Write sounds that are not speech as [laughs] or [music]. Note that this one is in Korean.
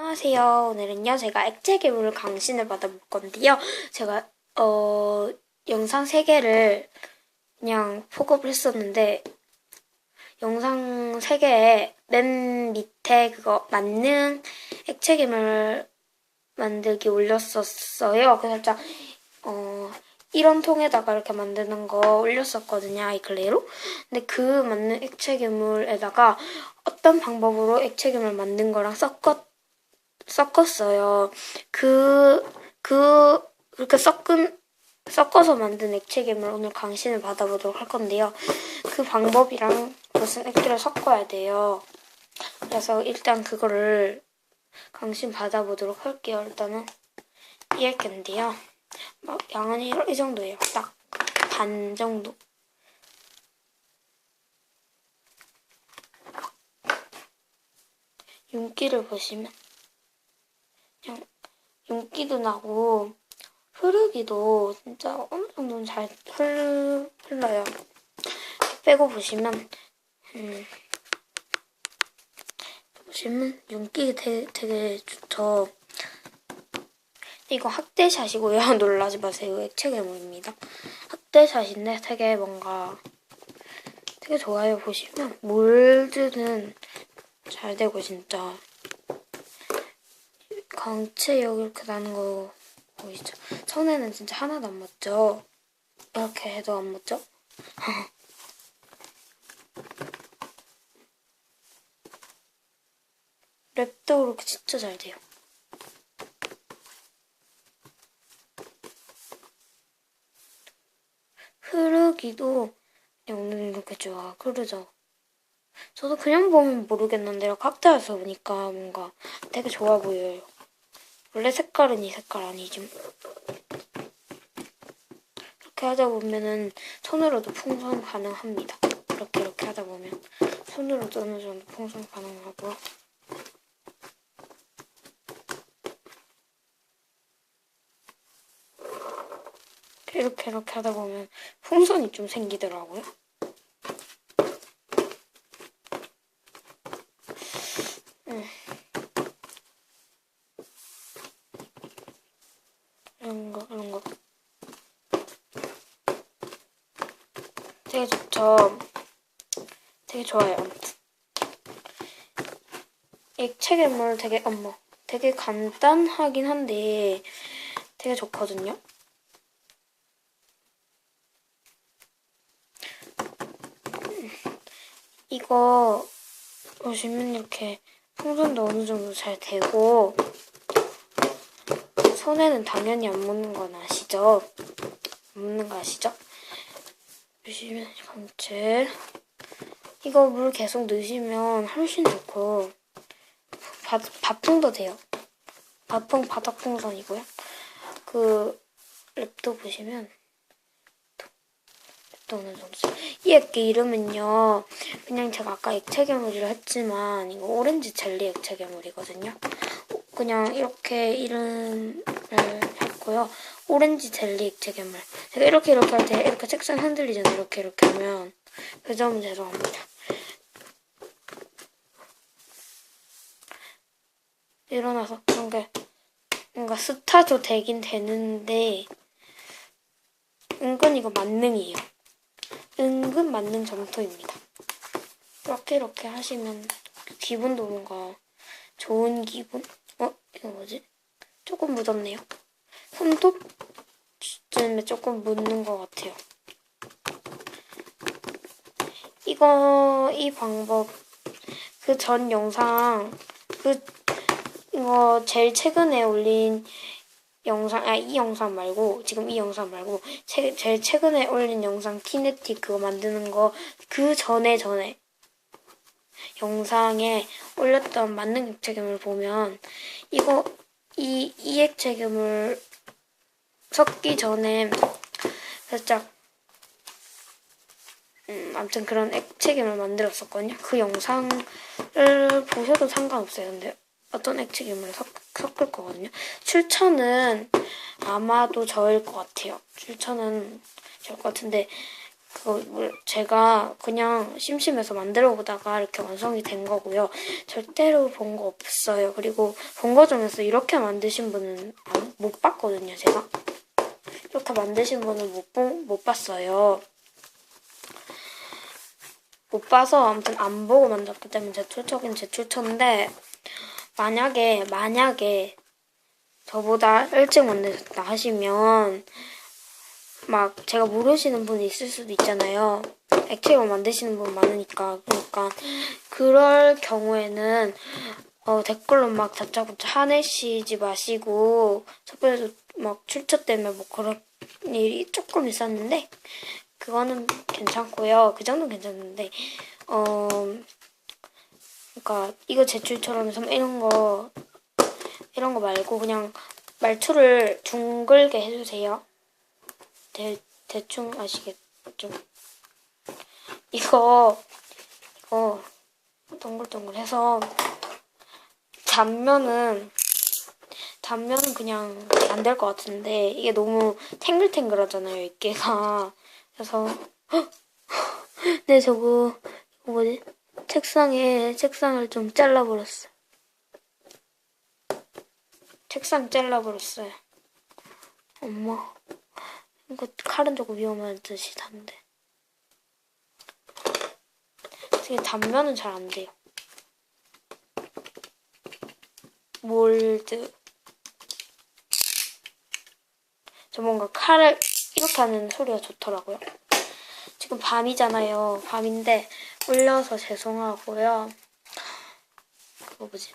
안녕하세요. 오늘은요, 제가 액체 괴물 강신을 받아볼 건데요. 제가, 어, 영상 3개를 그냥 포급을 했었는데, 영상 3개에 맨 밑에 그거 만능 액체 괴물 만들기 올렸었어요. 그래서 살짝, 어, 이런 통에다가 이렇게 만드는 거 올렸었거든요, 아이클레이로. 근데 그 만능 액체 괴물에다가 어떤 방법으로 액체 괴물 만든 거랑 섞었 섞었어요. 그, 그, 그렇게 섞은, 섞어서 만든 액체 괴물 오늘 강신을 받아보도록 할 건데요. 그 방법이랑 무슨 액체를 섞어야 돼요. 그래서 일단 그거를 강신 받아보도록 할게요. 일단은 이 액체인데요. 막 양은 이, 이 정도예요. 딱 반 정도. 윤기를 보시면 윤기도 나고 흐르기도 진짜 어느 정도는 잘 흘, 흘러요. 빼고 보시면 음, 보시면 윤기 되게, 되게 좋죠. 이거 학대샷이고요. [laughs] 놀라지 마세요. 액체 괴물입니다. 학대샷인데 되게 뭔가 되게 좋아요. 보시면 몰드는 잘 되고 진짜 여기 이렇게 나는 거 보이죠? 손에는 진짜 하나도 안 맞죠? 이렇게 해도 안 맞죠? [laughs] 랩도 그렇게 진짜 잘 돼요. 흐르기도 그냥 오늘 이렇게 쫙 흐르죠. 저도 그냥 보면 모르겠는데 각자에서 보니까 뭔가 되게 좋아 보여요. 원래 색깔은 이 색깔 아니지. 이렇게 하다 보면은 손으로도 풍선 가능합니다. 이렇게 이렇게 하다 보면 손으로도 어느 정도 풍선 가능하고요. 이렇게 이렇게 하다 보면 풍선이 좀 생기더라고요. 이런 거, 이런 거. 되게 좋죠. 되게 좋아요. 아무튼. 액체 괴물 되게, 어머, 되게 간단하긴 한데 되게 좋거든요. 이거 보시면 이렇게 풍선도 어느 정도 잘 되고 손에는 당연히 안 묻는 건 아시죠? 안 묻는 거 아시죠? 보시면 강체 이거 물 계속 넣으시면 훨씬 좋고 바, 밥풍도 돼요. 밥풍 바닥 풍선이고요. 그 랩도 보시면 또 어느 정도 이 액기 이름은요 그냥 제가 아까 액체 괴물이라 했지만 이거 오렌지 젤리 액체 괴물이거든요 그냥 이렇게 이름을 했고요. 오렌지 젤리 괴물 제가 이렇게 이렇게 할 때 이렇게 책상 흔들리잖아요. 이렇게 이렇게 하면. 그 점은 죄송합니다. 일어나서 그런 게 뭔가 스타도 되긴 되는데 은근 이거 만능이에요. 은근 만능 점토입니다. 이렇게 이렇게 하시면 기분도 뭔가 좋은 기분? 조금 묻었네요. 손톱쯤에 조금 묻는 것 같아요. 이거 이 방법 그 전 영상 그 이거 제일 최근에 올린 영상, 아, 이 영상 말고, 지금 이 영상 말고, 제, 제일 최근에 올린 영상, 키네틱 그거 만드는 거, 그 전에 전에, 영상에 올렸던 만능 액체괴물 보면, 이거, 이, 이 액체괴물 섞기 전에, 살짝, 음, 아무튼 그런 액체괴물 만들었었거든요. 그 영상을 보셔도 상관없어요. 근데 어떤 액체 괴물을 섞, 섞을 거거든요. 출처는 아마도 저일 것 같아요. 출처는 저일 것 같은데 제가 그냥 심심해서 만들어 보다가 이렇게 완성이 된 거고요. 절대로 본 거 없어요. 그리고 본 거 중에서 이렇게 만드신 분은 안- 못 봤거든요, 제가. 이렇게 만드신 분은 못, 본- 못 봤어요. 못 봐서 아무튼 안 보고 만들었기 때문에 제 출처긴 제 출처인데 만약에 만약에 저보다 일찍 만드셨다 하시면 막 제가 모르시는 분이 있을 수도 있잖아요. 액체로 만드시는 분 많으니까 그러니까 그럴 경우에는 어, 댓글로 막 다짜고짜 화내시지 마시고 첫번에도 막 출처 때문에 뭐 그런 일이 조금 있었는데 그거는 괜찮고요. 그 정도는 괜찮은데 어 그러니까 이거 제출처럼 해서 이런 거 이런 거 말고 그냥 말투를 둥글게 해주세요. 대, 대충 아시겠죠? 이거, 이거, 동글동글해서, 단면은, 단면은 그냥 안 될 것 같은데, 이게 너무 탱글탱글 하잖아요, 이게가. 그래서, [gasps] 네, 저거, 뭐지? 책상에, 책상을 좀 잘라버렸어. 책상 잘라버렸어요. 엄마. 이거 칼은 조금 위험한 듯이 단데. 되게 단면은 잘 안 돼요. 몰드. 저 뭔가 칼을 이렇게 하는 소리가 좋더라고요. 지금 밤이잖아요. 밤인데 울려서 죄송하고요. 그거 뭐지?